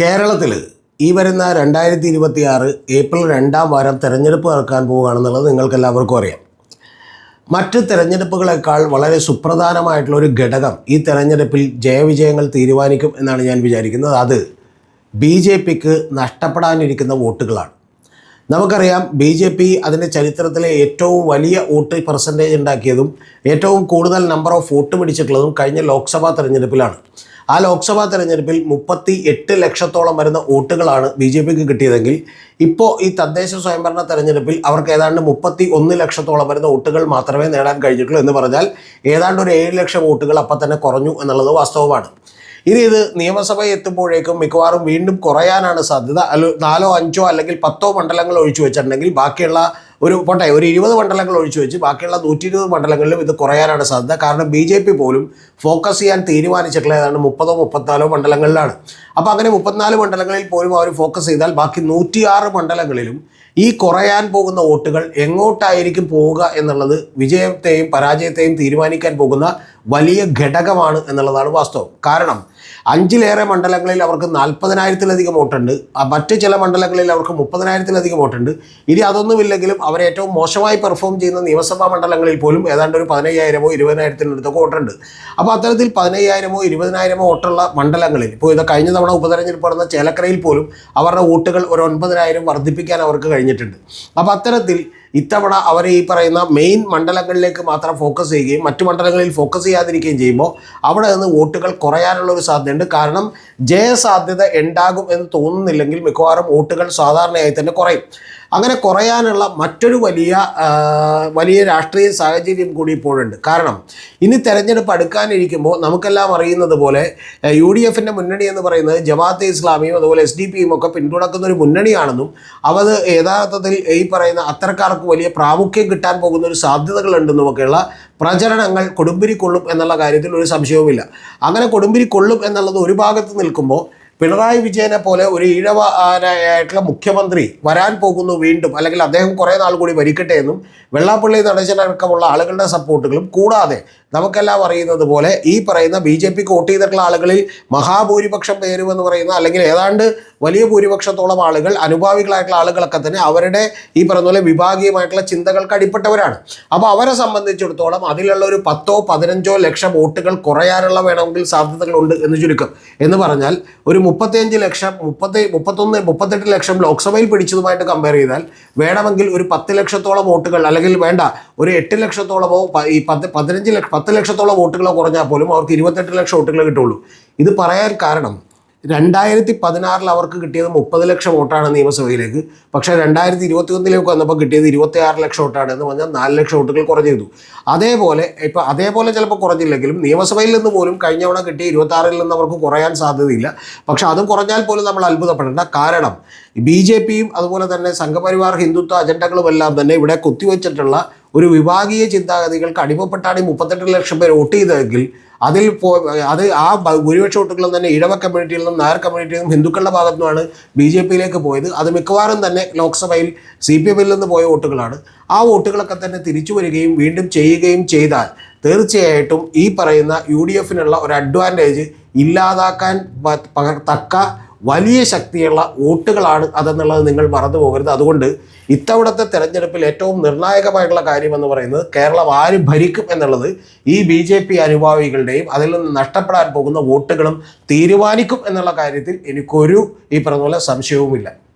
കേരളത്തിൽ ഈ വരുന്ന രണ്ടായിരത്തി ഇരുപത്തി ആറ് ഏപ്രിൽ രണ്ടാം വാരം തിരഞ്ഞെടുപ്പ് നടക്കാൻ പോവുകയാണെന്നുള്ളത് നിങ്ങൾക്ക് എല്ലാവർക്കും അറിയാം. മറ്റ് തെരഞ്ഞെടുപ്പുകളെക്കാൾ വളരെ സുപ്രധാനമായിട്ടുള്ള ഒരു ഘടകം ഈ തിരഞ്ഞെടുപ്പിൽ ജയവിജയങ്ങൾ തീരുമാനിക്കും എന്നാണ് ഞാൻ വിചാരിക്കുന്നത്. അത് ബി ജെ പിക്ക് നഷ്ടപ്പെടാനിരിക്കുന്ന വോട്ടുകളാണ്. നമുക്കറിയാം ബി ജെ പി അതിന്റെ ചരിത്രത്തിലെ ഏറ്റവും വലിയ വോട്ട് പെർസെന്റേജ് ഉണ്ടാക്കിയതും ഏറ്റവും കൂടുതൽ നമ്പർ ഓഫ് വോട്ട് പിടിച്ചിട്ടുള്ളതും കഴിഞ്ഞ ലോക്സഭാ തെരഞ്ഞെടുപ്പിലാണ്. ആ ലോക്സഭാ തെരഞ്ഞെടുപ്പിൽ മുപ്പത്തി എട്ട് ലക്ഷത്തോളം വരുന്ന വോട്ടുകളാണ് ബി ജെ പിക്ക് കിട്ടിയതെങ്കിൽ ഇപ്പോൾ ഈ തദ്ദേശ സ്വയംഭരണ തെരഞ്ഞെടുപ്പിൽ അവർക്ക് ഏതാണ്ട് മുപ്പത്തി ഒന്ന് ലക്ഷത്തോളം വരുന്ന വോട്ടുകൾ മാത്രമേ നേടാൻ കഴിഞ്ഞിട്ടുള്ളൂ എന്ന് പറഞ്ഞാൽ ഏതാണ്ട് ഒരു ഏഴ് ലക്ഷം വോട്ടുകൾ അപ്പം തന്നെ കുറഞ്ഞു എന്നുള്ളത് വാസ്തവമാണ്. ഇനി ഇത് നിയമസഭയിൽ എത്തുമ്പോഴേക്കും മിക്കവാറും വീണ്ടും കുറയാനാണ് സാധ്യത. നാലോ അഞ്ചോ അല്ലെങ്കിൽ പത്തോ മണ്ഡലങ്ങൾ ഒഴിച്ചു വെച്ചിട്ടുണ്ടെങ്കിൽ ബാക്കിയുള്ള ഒരു പോട്ടെ ഒരു ഇരുപത് മണ്ഡലങ്ങൾ ഒഴിച്ചു വെച്ച് ബാക്കിയുള്ള നൂറ്റി ഇരുപത് മണ്ഡലങ്ങളിലും ഇത് കുറയാനാണ് സാധ്യത. കാരണം ബി ജെ പി പോലും ഫോക്കസ് ചെയ്യാൻ തീരുമാനിച്ചിട്ടുള്ള ഏതാണ്ട് മുപ്പതോ മുപ്പത്തിനാലോ മണ്ഡലങ്ങളിലാണ്. അപ്പോൾ അങ്ങനെ മുപ്പത്തിനാല് മണ്ഡലങ്ങളിൽ പോലും അവർ ഫോക്കസ് ചെയ്താൽ ബാക്കി നൂറ്റിയാറ് മണ്ഡലങ്ങളിലും ഈ കുറയാൻ പോകുന്ന വോട്ടുകൾ എങ്ങോട്ടായിരിക്കും പോവുക എന്നുള്ളത് വിജയത്തെയും പരാജയത്തെയും തീരുമാനിക്കാൻ പോകുന്ന വലിയ ഘടകമാണ് എന്നുള്ളതാണ് വാസ്തവം. കാരണം അഞ്ചിലേറെ മണ്ഡലങ്ങളിൽ അവർക്ക് നാൽപ്പതിനായിരത്തിലധികം വോട്ടുണ്ട്. മറ്റ് ചില മണ്ഡലങ്ങളിൽ അവർക്ക് മുപ്പതിനായിരത്തിലധികം വോട്ടുണ്ട്. ഇനി അതൊന്നുമില്ലെങ്കിലും അവർ ഏറ്റവും മോശമായി പെർഫോം ചെയ്യുന്ന നിയമസഭാ മണ്ഡലങ്ങളിൽ പോലും ഏതാണ്ട് ഒരു പതിനയ്യായിരമോ ഇരുപതിനായിരത്തിനടുത്തൊക്കെ വോട്ടുണ്ട്. അപ്പോൾ അത്തരത്തിൽ പതിനയ്യായിരമോ ഇരുപതിനായിരമോ വോട്ടുള്ള മണ്ഡലങ്ങളിൽ ഇപ്പോൾ ഇത് കഴിഞ്ഞ തവണ ഉപതെരഞ്ഞെടുപ്പ് നടന്ന ചേലക്കരയിൽ പോലും അവരുടെ വോട്ടുകൾ ഒരു ഒൻപതിനായിരം വർദ്ധിപ്പിക്കാൻ അവർക്ക് കഴിഞ്ഞിട്ടുണ്ട്. അപ്പോൾ അത്തരത്തിൽ ഇത്തവണ അവർ ഈ പറയുന്ന മെയിൻ മണ്ഡലങ്ങളിലേക്ക് മാത്രം ഫോക്കസ് ചെയ്യുകയും മറ്റു മണ്ഡലങ്ങളിൽ ഫോക്കസ് ചെയ്യാതിരിക്കുകയും ചെയ്യുമ്പോൾ അവിടെ നിന്ന് വോട്ടുകൾ കുറയാനുള്ള ഒരു സാധ്യതയുണ്ട്. കാരണം ജയസാധ്യത ഉണ്ടാകും എന്ന് തോന്നുന്നില്ലെങ്കിൽ മിക്കവാറും വോട്ടുകൾ സാധാരണയായി തന്നെ കുറയും. അങ്ങനെ കുറയാനുള്ള മറ്റൊരു വലിയ വലിയ രാഷ്ട്രീയ സാഹചര്യം കൂടി ഇപ്പോഴുണ്ട്. കാരണം ഇനി തെരഞ്ഞെടുപ്പ് അടുക്കാനിരിക്കുമ്പോൾ നമുക്കെല്ലാം അറിയുന്നത് പോലെ യു ഡി എഫിന്റെ മുന്നണി എന്ന് പറയുന്നത് ജമാഅത്തെ ഇസ്ലാമിയും അതുപോലെ എസ് ഡി പിയും ഒക്കെ പിന്തുണക്കുന്ന ഒരു മുന്നണിയാണെന്നും അവത് യഥാർത്ഥത്തിൽ ഈ പറയുന്ന അത്തരക്കാർക്ക് വലിയ പ്രാമുഖ്യം കിട്ടാൻ പോകുന്ന ഒരു സാധ്യതകളുണ്ടെന്നുമൊക്കെയുള്ള പ്രചരണങ്ങൾ കൊടുമ്പിരി കൊള്ളും എന്നുള്ള കാര്യത്തിൽ ഒരു സംശയവുമില്ല. അങ്ങനെ കൊടുമ്പിരി കൊള്ളും എന്നുള്ളത് ഒരു ഭാഗത്ത് നിൽക്കുമ്പോൾ പിണറായി വിജയനെ പോലെ ഒരു ഈഴവ ആയിട്ടുള്ള മുഖ്യമന്ത്രി വരാൻ പോകുന്നു വീണ്ടും അല്ലെങ്കിൽ അദ്ദേഹം കുറേ നാൾ കൂടി ഭരിക്കട്ടെ എന്നും വെള്ളാപ്പള്ളി നടേശനടക്കമുള്ള ആളുകളുടെ സപ്പോർട്ടുകളും കൂടാതെ നമുക്കെല്ലാം അറിയുന്നത് പോലെ ഈ പറയുന്ന ബി ജെ പിക്ക് വോട്ട് ചെയ്തിട്ടുള്ള ആളുകളിൽ മഹാഭൂരിപക്ഷം പേരുമെന്ന് പറയുന്ന അല്ലെങ്കിൽ ഏതാണ്ട് വലിയ ഭൂരിപക്ഷത്തോളം ആളുകൾ അനുഭാവികളായിട്ടുള്ള ആളുകളൊക്കെ തന്നെ അവരുടെ ഈ പറയുന്ന പോലെ വിഭാഗീയമായിട്ടുള്ള ചിന്തകൾക്ക് അടിപ്പെട്ടവരാണ്. അപ്പോൾ അവരെ സംബന്ധിച്ചിടത്തോളം അതിലുള്ള ഒരു പത്തോ പതിനഞ്ചോ ലക്ഷം വോട്ടുകൾ കുറയാനുള്ള വേണമെങ്കിൽ സാധ്യതകളുണ്ട് എന്ന് ചുരുക്കം. എന്ന് പറഞ്ഞാൽ ഒരു മുപ്പത്തിയഞ്ച് ലക്ഷം മുപ്പത്തി മുപ്പത്തൊന്ന് മുപ്പത്തെട്ട് ലക്ഷം ലോക്സഭയിൽ പിടിച്ചതുമായിട്ട് കമ്പയർ ചെയ്താൽ വേണമെങ്കിൽ ഒരു പത്ത് ലക്ഷത്തോളം വോട്ടുകൾ അല്ലെങ്കിൽ വേണ്ട ഒരു എട്ട് ലക്ഷത്തോളമോ ഈ പത്ത് പതിനഞ്ച് ലക്ഷം പത്ത് ലക്ഷത്തോളം വോട്ടുകളോ കുറഞ്ഞാൽ പോലും അവർക്ക് ഇരുപത്തെട്ട് ലക്ഷം വോട്ടുകൾ കിട്ടുള്ളൂ. ഇത് പറയാൻ കാരണം രണ്ടായിരത്തി പതിനാറിൽ അവർക്ക് കിട്ടിയത് മുപ്പത് ലക്ഷം വോട്ടാണ് നിയമസഭയിലേക്ക്. പക്ഷേ രണ്ടായിരത്തി ഇരുപത്തി ഒന്നിലേക്ക് വന്നപ്പോൾ കിട്ടിയത് ഇരുപത്തി ആറ് ലക്ഷം വോട്ടാണ് എന്ന് പറഞ്ഞാൽ നാല് ലക്ഷം വോട്ടുകൾ കുറഞ്ഞു ചെയ്തു അതേപോലെ ഇപ്പോൾ അതേപോലെ ചിലപ്പോൾ കുറഞ്ഞില്ലെങ്കിലും നിയമസഭയിൽ നിന്ന് പോലും കഴിഞ്ഞ തവണ കിട്ടിയ ഇരുപത്തി നിന്ന് അവർക്ക് കുറയാൻ സാധ്യതയില്ല. പക്ഷേ അതും കുറഞ്ഞാൽ പോലും നമ്മൾ അത്ഭുതപ്പെടേണ്ട കാരണം ബി ജെ പിയും അതുപോലെ തന്നെ സംഘപരിവാർ ഹിന്ദുത്വ അജണ്ടകളുമെല്ലാം തന്നെ ഇവിടെ കുത്തിവെച്ചിട്ടുള്ള ഒരു വിഭാഗീയ ചിന്താഗതികൾക്ക് അടിമപ്പെട്ടാണ് ഈ മുപ്പത്തെട്ട് ലക്ഷം പേർ വോട്ട് ചെയ്തതെങ്കിൽ അതിൽ പോ അത് ആ ഭൂരിപക്ഷ വോട്ടുകളും തന്നെ ഇടവ കമ്മ്യൂണിറ്റിയിൽ നിന്നും നായർ കമ്മ്യൂണിറ്റിയിൽ നിന്നും ഹിന്ദുക്കളുടെ ഭാഗത്തു നിന്നാണ് ബി ജെ പിയിലേക്ക് പോയത്. അത് മിക്കവാറും തന്നെ ലോക്സഭയിൽ സി പി എമ്മിൽ നിന്ന് പോയ വോട്ടുകളാണ്. ആ വോട്ടുകളൊക്കെ തന്നെ തിരിച്ചു വരികയും വീണ്ടും ചെയ്യുകയും ചെയ്താൽ തീർച്ചയായിട്ടും ഈ പറയുന്ന യു ഡി എഫിനുള്ള ഒരു അഡ്വാന്റേജ് ഇല്ലാതാക്കാൻ തക്ക വലിയ ശക്തിയുള്ള വോട്ടുകളാണ് അതെന്നുള്ളത് നിങ്ങൾ മറന്നു പോകരുത്. അതുകൊണ്ട് ഇത്തവണത്തെ തെരഞ്ഞെടുപ്പിൽ ഏറ്റവും നിർണായകമായിട്ടുള്ള കാര്യം എന്ന് പറയുന്നത് കേരളം ആര് ഭരിക്കും എന്നുള്ളത് ഈ ബി ജെ പി അനുഭാവികളുടെയും അതിൽ നിന്ന് നഷ്ടപ്പെടാൻ പോകുന്ന വോട്ടുകളും തീരുമാനിക്കും എന്നുള്ള കാര്യത്തിൽ എനിക്കൊരു ഈ പറഞ്ഞ പോലെ സംശയവുമില്ല.